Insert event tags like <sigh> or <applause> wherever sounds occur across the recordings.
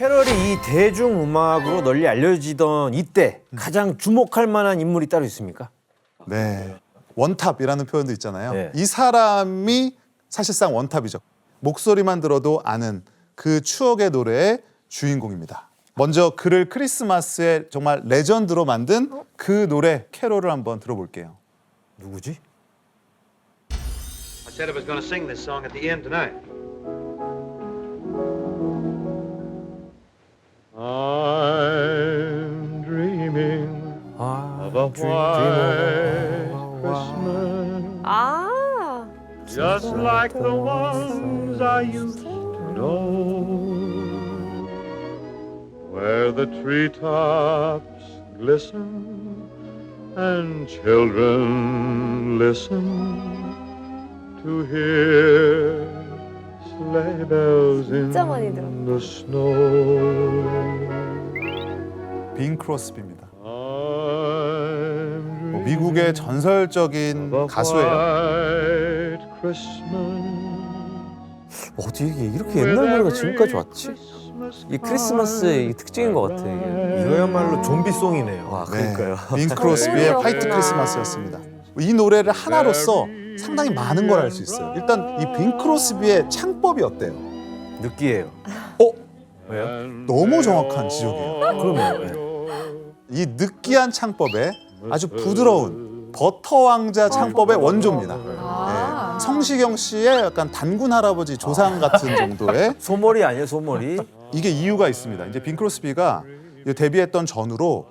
캐럴이 이 대중 음악으로 널리 알려지던 이때 가장 주목할 만한 인물이 따로 있습니까? 네. 원탑이라는 표현도 있잖아요. 네. 이 사람이 사실상 원탑이죠. 목소리만 들어도 아는 그 추억의 노래의 주인공입니다. 먼저 그를 크리스마스의 정말 레전드로 만든 그 노래 캐롤을 한번 들어볼게요. 누구지? I said I was going to sing this song at the end tonight. I'm dreaming I'm of a white Christmas. Ah. Just like the ones I used to know. Where the treetops glisten and children listen to hear 진짜 많이 들어. 빈 크로스비입니다. 뭐 미국의 전설적인 가수예요. white Christmas. 어떻게 이게 이렇게 옛날 노래가 지금까지 왔지? 이 크리스마스의 이 특징인 것 같아. 이게. 이거야말로 좀비송이네요. 와, 네. 그러니까요. 빈 크로스비의. 화이트 크리스마스였습니다. 이 노래를 하나로서 상당히 많은 걸 알 수 있어요. 일단 이 빈 크로스비의 창법이 어때요? 느끼해요. 어? 왜요? 너무 정확한 지적이에요. 그러면 왜? 이 느끼한 창법에 아주 부드러운 버터 왕자 창법의 원조입니다. 아. 네. 성시경 씨의 약간 단군 할아버지 조상 같은 정도의 <laughs> 소머리 아니에요, 소머리? 이게 이유가 있습니다. 이제 빈 크로스비가 이 데뷔했던 전후로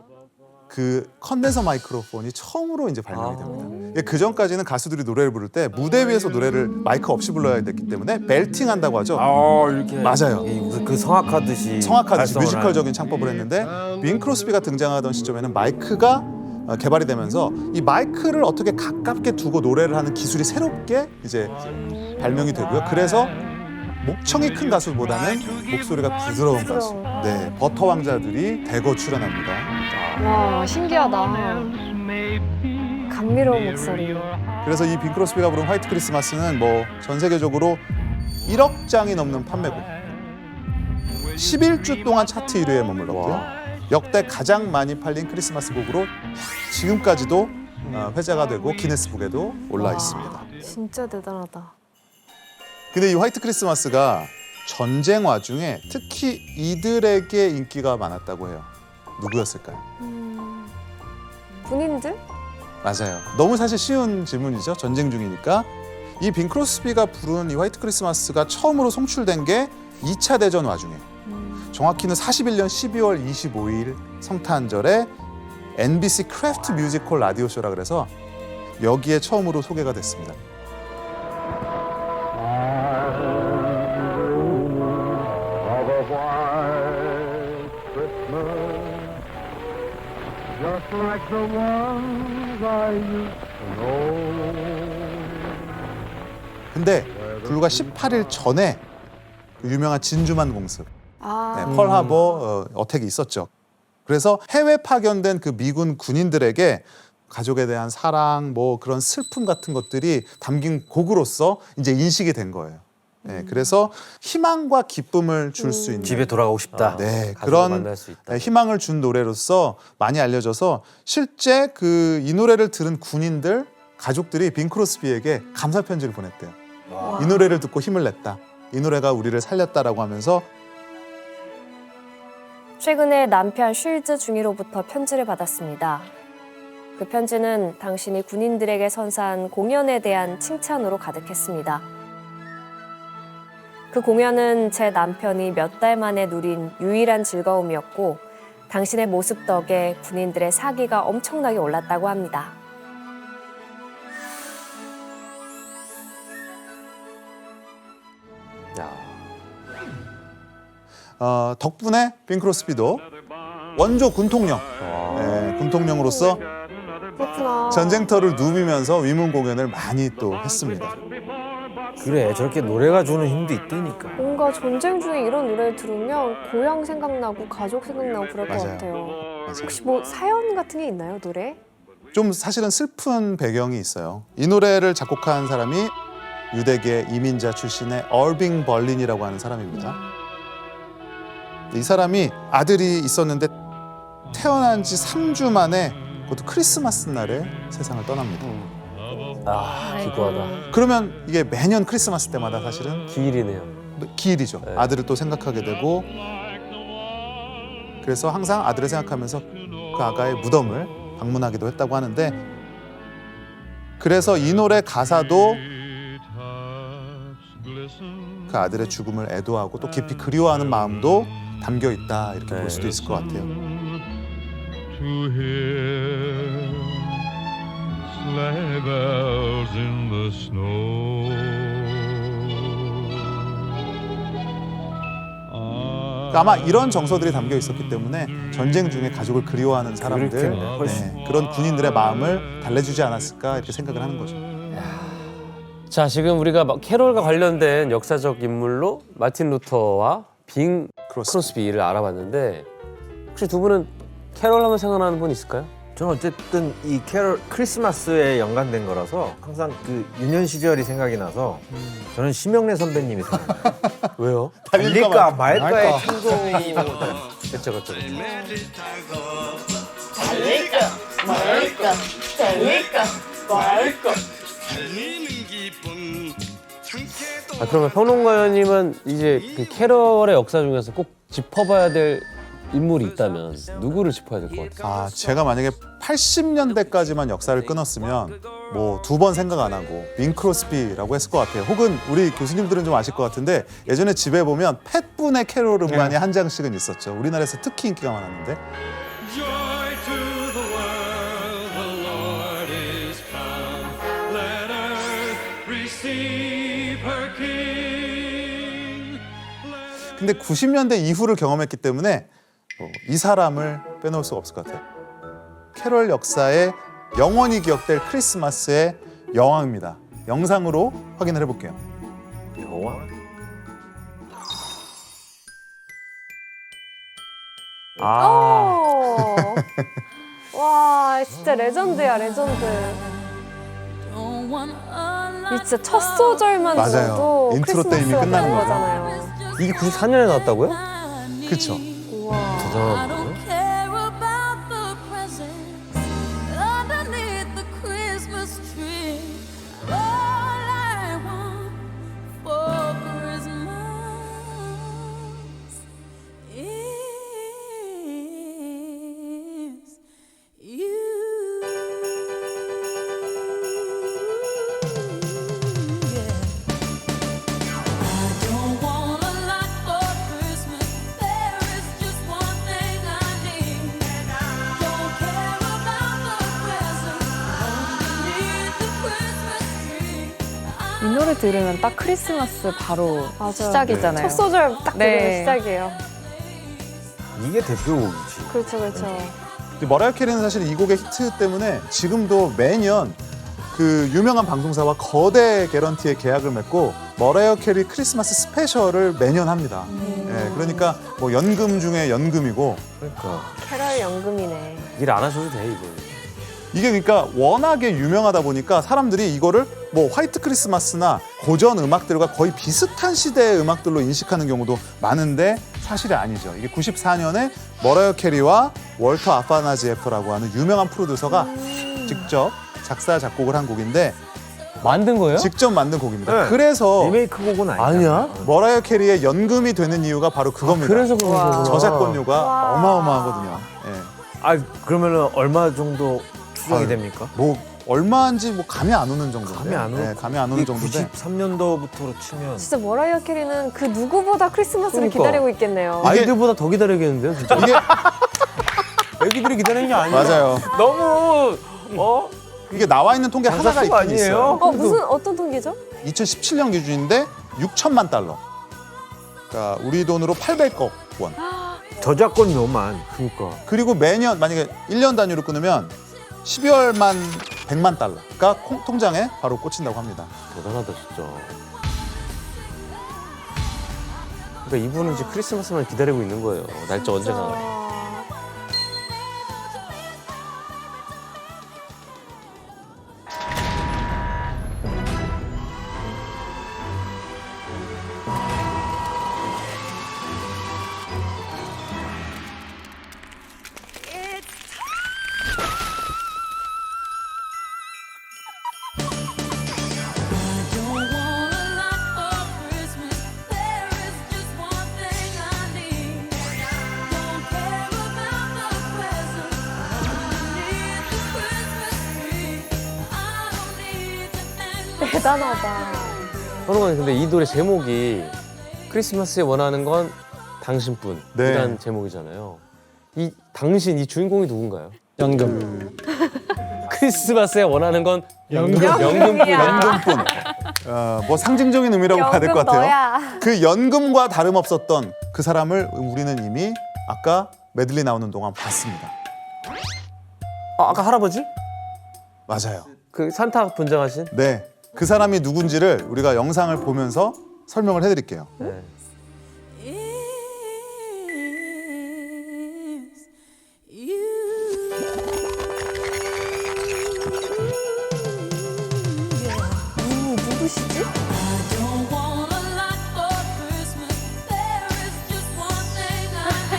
그 컨덴서 마이크로폰이 처음으로 이제 발명이 됩니다. 그 전까지는 가수들이 노래를 부를 때 무대 위에서 노래를 마이크 없이 불러야 됐기 때문에 벨팅한다고 하죠. 아, 이렇게. 맞아요. 이 무슨 그 성악하듯이. 성악하듯이 발성을 뮤지컬적인 창법을 했는데 빈 크로스비가 등장하던 시점에는 마이크가 어, 개발이 되면서 이 마이크를 어떻게 가깝게 두고 노래를 하는 기술이 새롭게 이제 발명이 되고요. 그래서 목청이 큰 가수보다는 목소리가 부드러운 가수, 네 버터 왕자들이 대거 출연합니다. 와, 신기하다. 감미로운 목소리. 그래서 이 빈 크로스비가 부른 화이트 크리스마스는 뭐 전 세계적으로 1억 장이 넘는 판매곡, 11주 동안 차트 1위에 머물렀고요. 역대 가장 많이 팔린 크리스마스 곡으로 지금까지도 어, 회자가 되고 기네스북에도 올라 있습니다. 진짜 대단하다. 근데 이 화이트 크리스마스가 전쟁 와중에 특히 이들에게 인기가 많았다고 해요. 누구였을까요? 음, 군인들? 맞아요. 너무 사실 쉬운 질문이죠. 전쟁 중이니까. 이 빈 크로스비가 부른 이 화이트 크리스마스가 처음으로 송출된 게 2차 대전 와중에 음, 정확히는 41년 12월 25일 성탄절에 NBC 크래프트 뮤지컬 라디오 쇼라 그래서 여기에 처음으로 소개가 됐습니다. Like the ones I used to know. 근데 불과 18일 전에 그 유명한 진주만 공습, 아, 네, 펄하버 어, 어택이 있었죠. 그래서 해외 파견된 그 미군 군인들에게 가족에 대한 사랑, 뭐 그런 슬픔 같은 것들이 담긴 곡으로서 이제 인식이 된 거예요. 네, 그래서 희망과 기쁨을 줄 수 있는 집에 돌아가고 싶다. 네, 가족을 그런 만날 수 있다. 네, 희망을 준 노래로서 많이 알려져서 실제 그 이 노래를 들은 군인들 가족들이 빈 크로스비에게 감사 편지를 보냈대요. 이 노래를 듣고 힘을 냈다. 이 노래가 우리를 살렸다라고 하면서 최근에 남편 쉴즈 중위로부터 편지를 받았습니다. 그 편지는 당신이 군인들에게 선사한 공연에 대한 칭찬으로 가득했습니다. 그 공연은 제 남편이 몇 달 만에 누린 유일한 즐거움이었고 당신의 모습 덕에 군인들의 사기가 엄청나게 올랐다고 합니다. 야. 어, 덕분에 빈 크로스비도 원조 군통령, 네, 군통령으로서 그렇구나. 전쟁터를 누비면서 위문 공연을 많이 또 했습니다. 그래, 저렇게 노래가 주는 힘도 있다니까. 뭔가 전쟁 중에 이런 노래를 들으면 고향 생각나고 가족 생각나고 그럴 것 맞아요. 같아요. 맞아요. 혹시 뭐 사연 같은 게 있나요, 노래? 좀 사실은 슬픈 배경이 있어요. 이 노래를 작곡한 사람이 유대계 이민자 출신의 얼빙 벌린이라고 하는 사람입니다. 이 사람이 아들이 있었는데 태어난 지 3주 만에 그것도 크리스마스 날에 세상을 떠납니다. 아 기구하다. 그러면 이게 매년 크리스마스 때마다 사실은 기일이네요. 기일이죠. 네. 아들을 또 생각하게 되고 그래서 항상 아들을 생각하면서 그 아가의 무덤을 방문하기도 했다고 하는데 그래서 이 노래 가사도 그 아들의 죽음을 애도하고 또 깊이 그리워하는 마음도 담겨 있다 이렇게 네. 볼 수도 있을 것 같아요. To hear sleigh bells in the snow. 그러니까 아마 이런 정서들이 담겨 있었기 때문에 전쟁 중에 가족을 그리워하는 사람들. 네, 그런 군인들의 마음을 달래주지 않았을까 이렇게 생각을 하는 거죠. 자 지금 우리가 막 캐롤과 관련된 역사적 인물로 마틴 루터와 빙 크로스비. 크로스비를 알아봤는데 혹시 두 분은 캐롤 하면 생각나는 분 있을까요? 저는 어쨌든 이 캐롤 크리스마스에 연관된 거라서 항상 그 유년 시절이 생각이 나서 저는 심영래 선배님이 생각나요. <laughs> 왜요? 달릴까 말까의 충동. 그렇죠 그렇죠. 아 그러면 평론가님은 이제 그 캐럴의 역사 중에서 꼭 짚어봐야 될 인물이 있다면 누구를 짚어야 될 것 같아요? 아 제가 만약에 80년대까지만 역사를 끊었으면 뭐 두 번 생각 안 하고 빈 크로스비라고 했을 것 같아요. 혹은 우리 교수님들은 좀 아실 것 같은데 예전에 집에 보면 팻분의 캐롤 음반이 한 장씩은 있었죠. 우리나라에서 특히 인기가 많았는데 Joy to the world, the Lord is come. Let earth receive her King. 근데 90년대 이후를 경험했기 때문에 어, 이 사람을 빼놓을 수가 없을 것 같아요. 캐롤 역사에 영원히 기억될 크리스마스의 여왕입니다. 영상으로 확인을 해볼게요. 여왕? 아 어. 와 진짜 레전드야 레전드. 이 진짜 첫 소절만 맞아요. 들어도 인트로 때 이미 크리스마스가 끝나는 되는 거죠. 거잖아요. 이게 94년에 나왔다고요? 그쵸? 우와. 대단한 들으면 딱 크리스마스 바로 맞아요. 시작이잖아요. 첫 소절 딱 네. 들으면 시작이에요. 이게 대표곡이지. 그렇죠 그렇죠. 근데 머라이어 캐리는 사실 이 곡의 히트 때문에 지금도 매년 그 유명한 방송사와 거대 개런티의 계약을 맺고 머라이어 캐리 크리스마스 스페셜을 매년 합니다. 예, 그러니까 뭐 연금 중에 연금이고 그러니까. 캐럴 연금이네. 일 안 하셔도 돼 이거. 이게 그러니까 워낙에 유명하다 보니까 사람들이 이거를 뭐 화이트 크리스마스나 고전 음악들과 거의 비슷한 시대의 음악들로 인식하는 경우도 많은데 사실이 아니죠. 이게 94년에 머라이어 캐리와 월터 아파나지에프라고 하는 유명한 프로듀서가 직접 작사 작곡을 한 곡인데 만든 거예요? 직접 만든 곡입니다. 네. 그래서 리메이크 곡은 아니야. 아니야? 머라이어 캐리의 연금이 되는 이유가 바로 그겁니다. 그래서 그런 와. 거구나. 저작권료가 와. 어마어마하거든요. 예. 아 그러면은 얼마 정도 추정이 아유. 됩니까? 뭐 얼마인지 뭐 감이 안 오는 정도인데. 감이 안 오. 네, 감이 안 오는 정도인데. 93년도부터로 치면 진짜 머라이어 캐리는 그 누구보다 크리스마스를 그러니까. 기다리고 있겠네요. 이게- 아이들보다 더 기다리겠는데요 진짜. 이게 애기들이 기다리는 게 아니야. 맞아요. 너무 어 이게 나와 있는 통계 하나가 장사수가 있긴 아니에요. 있어요. 어 무슨 어떤 통계죠? 2017년 기준인데 6천만 달러. 그러니까 우리 돈으로 800억 원. 저작권 료만 그러니까. 그리고 매년 만약에 1년 단위로 끊으면 12월만 100만 달러가 콩- 통장에 바로 꽂힌다고 합니다. 대단하다 진짜. 그러니까 이분은 이제 크리스마스만 기다리고 있는 거예요. 날짜 언제가. 아, 대단하다. 현웅아 근데 이 노래 제목이 크리스마스에 원하는 건 당신뿐 네. 이란 제목이잖아요. 이 당신 이 주인공이 누군가요? 연금. <laughs> 크리스마스에 원하는 건 연금 연금이야. 연금뿐 연금뿐. 어, 뭐 상징적인 의미라고 봐야 될것 같아요. 너야. 그 연금과 다름없었던 그 사람을 우리는 이미 아까 메들리 나오는 동안 봤습니다. 아, 아까 할아버지? 맞아요. 그 산타 분장하신? 네. 그 사람이 누군지를 우리가 영상을 보면서 설명을 해드릴게요. 네. 음, 누구시지?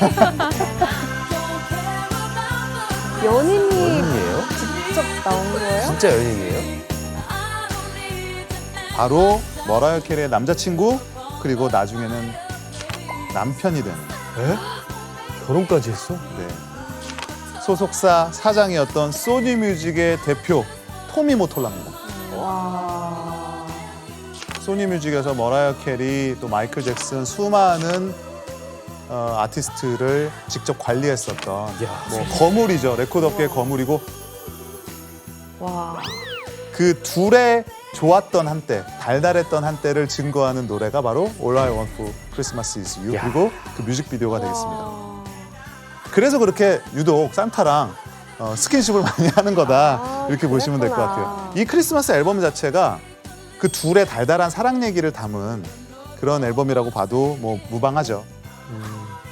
<laughs> 연인이 연인이에요? 직접 나온 거예요? 진짜 연인이에요? 바로 머라이어 캐리의 남자친구 그리고 나중에는 남편이 되는 결혼까지 했어? 네. 소속사 사장이었던 소니 뮤직의 대표 토미 모톨라입니다. 와. 소니 뮤직에서 머라이어 캐리 또 마이클 잭슨 수많은 어, 아티스트를 직접 관리했었던 뭐 거물이죠 레코드 업계의 거물이고 와. 그 둘의 좋았던 한때 달달했던 한때를 증거하는 노래가 바로 All I Want for Christmas Is You 그리고 그 뮤직비디오가 되겠습니다. 와. 그래서 그렇게 유독 산타랑 어, 스킨십을 <laughs> 많이 하는 거다 아, 이렇게 보시면 될 것 그랬구나. 같아요. 이 크리스마스 앨범 자체가 그 둘의 달달한 사랑 얘기를 담은 그런 앨범이라고 봐도 뭐 무방하죠.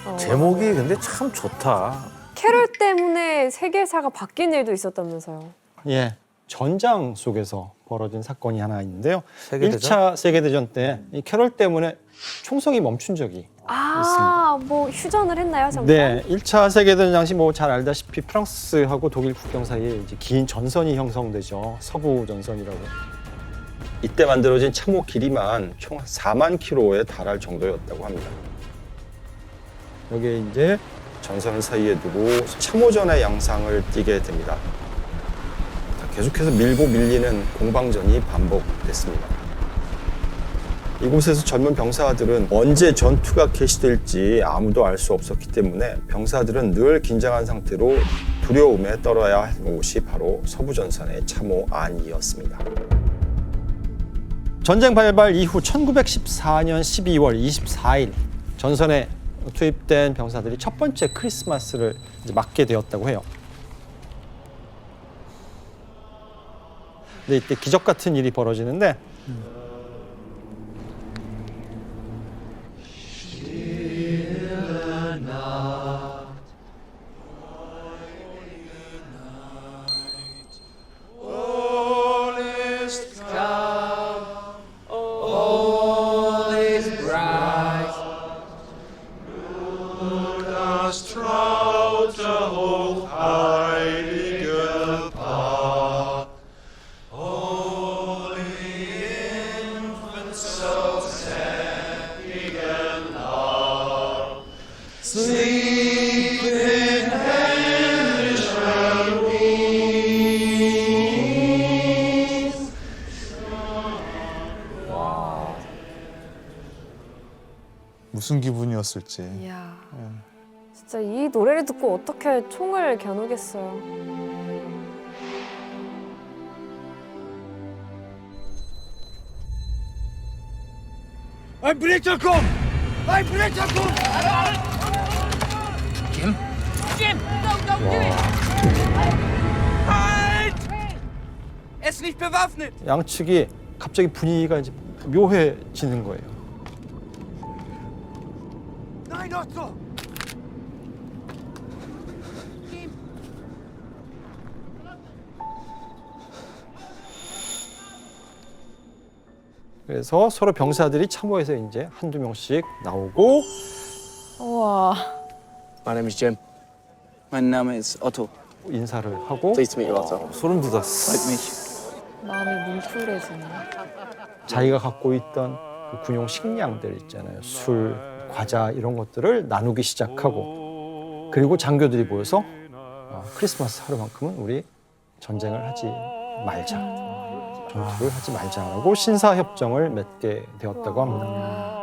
어. 제목이 근데 참 좋다. 캐롤 때문에 세계사가 바뀐 일도 있었다면서요. 예. 전장 속에서 벌어진 사건이 하나 있는데요. 세계대전? 1차 세계대전 때 이 캐롤 때문에 총성이 멈춘 적이 아, 뭐 휴전을 했나요, 잠깐? 네, 1차 세계대전 당시 뭐 잘 알다시피 프랑스하고 독일 국경 사이에 이제 긴 전선이 형성되죠. 서부 전선이라고. 이때 만들어진 참호 길이만 총 4만 킬로에 달할 정도였다고 합니다. 여기에 이제 전선을 사이에 두고 참호전의 양상을 띠게 됩니다. 계속해서 밀고 밀리는 공방전이 반복됐습니다. 이곳에서 젊은 병사들은 언제 전투가 개시될지 아무도 알 수 없었기 때문에 병사들은 늘 긴장한 상태로 두려움에 떨어야 했던 곳이 바로 서부전선의 참호 안이었습니다. 전쟁 발발 이후 1914년 12월 24일 전선에 투입된 병사들이 첫 번째 크리스마스를 맞게 되었다고 해요. 근데 이때 기적 같은 일이 벌어지는데 무 슨 기분이었을지. 이야. 진짜 이 노래를 듣고 어떻게 총을 겨누겠어요. 양측이 갑자기 분위기가 이제 묘해지는 거예요. 그래서 서로 병사들이 참호해서 이제 한두 명씩 나오고 우와. My name is Jim. My name is Otto. 인사를 하고 Pleased to meet you, Otto. 소름 돋았어. Nice meet you. 마음이 뭉클해지네. 자기가 갖고 있던 그 군용 식량들 있잖아요. 술, 과자 이런 것들을 나누기 시작하고 그리고 장교들이 모여서 어, 크리스마스 하루만큼은 우리 전쟁을 하지 말자. 전투를 하지 말자라고 신사 협정을 맺게 되었다고 합니다.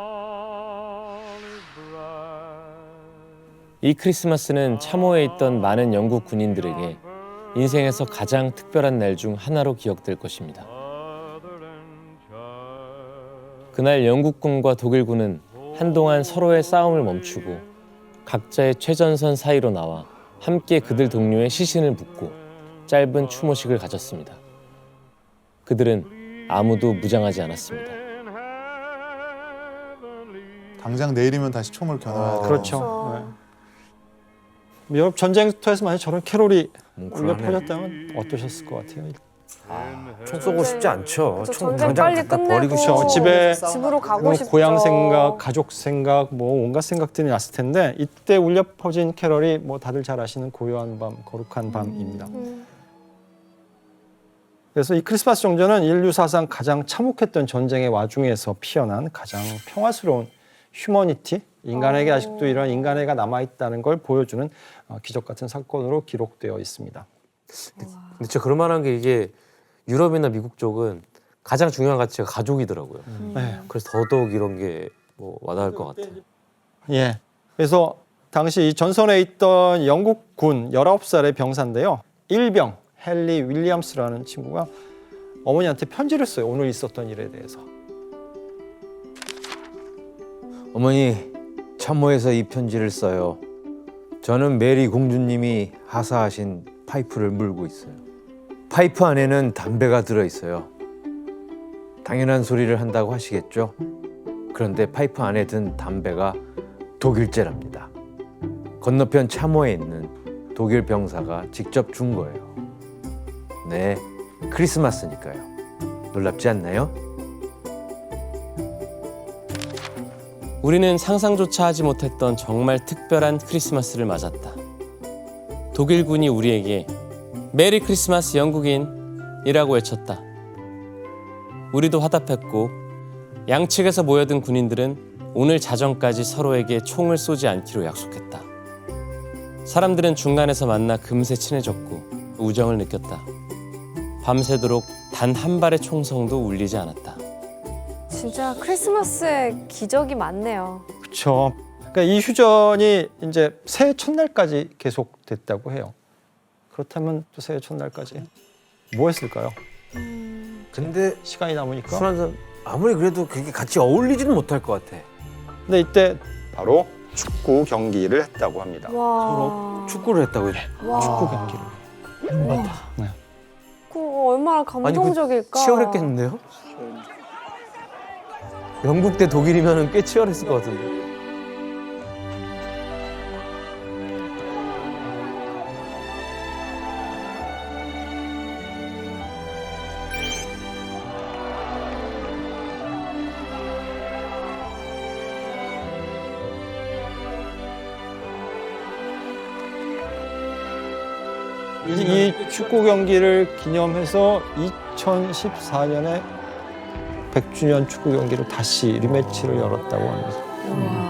이 크리스마스는 참호에 있던 많은 영국 군인들에게 인생에서 가장 특별한 날 중 하나로 기억될 것입니다. 그날 영국군과 독일군은 한동안 서로의 싸움을 멈추고 각자의 최전선 사이로 나와 함께 그들 동료의 시신을 묻고 짧은 추모식을 가졌습니다. 그들은 아무도 무장하지 않았습니다. 당장 내일이면 다시 총을 겨눠야 돼. 그렇죠. 네. 유럽 전쟁터에서 만약 저런 캐롤이 음, 울려. 퍼졌다면 어떠셨을 것 같아요? 총 쏘고 싶지 않죠. 그쵸, 총 전쟁 당장 빨리 갖다 끝내고 버리고 싶죠. 저 집에 집으로 가고 그리고 싶죠. 고향 생각, 가족 생각, 뭐 온갖 생각들이 났을 텐데 이때 울려 퍼진 캐럴이 뭐 다들 잘 아시는 고요한 밤, 거룩한 밤입니다. 음. 그래서 이 크리스마스 정전은 인류 사상 가장 참혹했던 전쟁의 와중에서 피어난 가장 평화스러운 휴머니티, 인간에게 어. 아직도 이런 인간애가 남아 있다는 걸 보여주는 어, 기적 같은 사건으로 기록되어 있습니다. 근데 진짜 그럴 만한 게 이게 유럽이나 미국 쪽은 가장 중요한 가치가 가족이더라고요. 네. 그래서 더더욱 이런 게 뭐 와닿을 것 같아요. 예. 그래서 당시 이 전선에 있던 영국 군 19살의 병사인데요. 일병 헨리 윌리엄스라는 친구가 어머니한테 편지를 써요. 오늘 있었던 일에 대해서. 어머니 참모에서 이 편지를 써요. 저는 메리 공주님이 하사하신 파이프를 물고 있어요. 파이프 안에는 담배가 들어 있어요. 당연한 소리를 한다고 하시겠죠? 그런데 파이프 안에 든 담배가 독일제랍니다. 건너편 참호에 있는 독일 병사가 직접 준 거예요. 네, 크리스마스니까요. 놀랍지 않나요? 우리는 상상조차 하지 못했던 정말 특별한 크리스마스를 맞았다. 독일군이 우리에게 메리 크리스마스 영국인이라고 외쳤다. 우리도 화답했고 양측에서 모여든 군인들은 오늘 자정까지 서로에게 총을 쏘지 않기로 약속했다. 사람들은 중간에서 만나 금세 친해졌고 우정을 느꼈다. 밤새도록 단 한 발의 총성도 울리지 않았다. 진짜 크리스마스에 기적이 많네요. 그렇죠. 그러니까 이 휴전이 이제 새해 첫날까지 계속됐다고 해요. 그렇다면 또 새해 첫날까지 뭐 했을까요? 근데 시간이 남으니까. 술 한잔 아무리 그래도 그게 같이 어울리지는 못할 것 같아. 근데 이때 바로 축구 경기를 했다고 합니다. 와. 축구를 했다고요? 와. 축구 경기를. 그거 얼마나 감동적일까. 치열했겠는데요? 영국 대 독일이면 꽤 치열했을 것 같은데. 이, 이 축구 경기를 기념해서 2014년에 100주년 축구 경기를 다시 리매치를 열었다고 합니다. 와.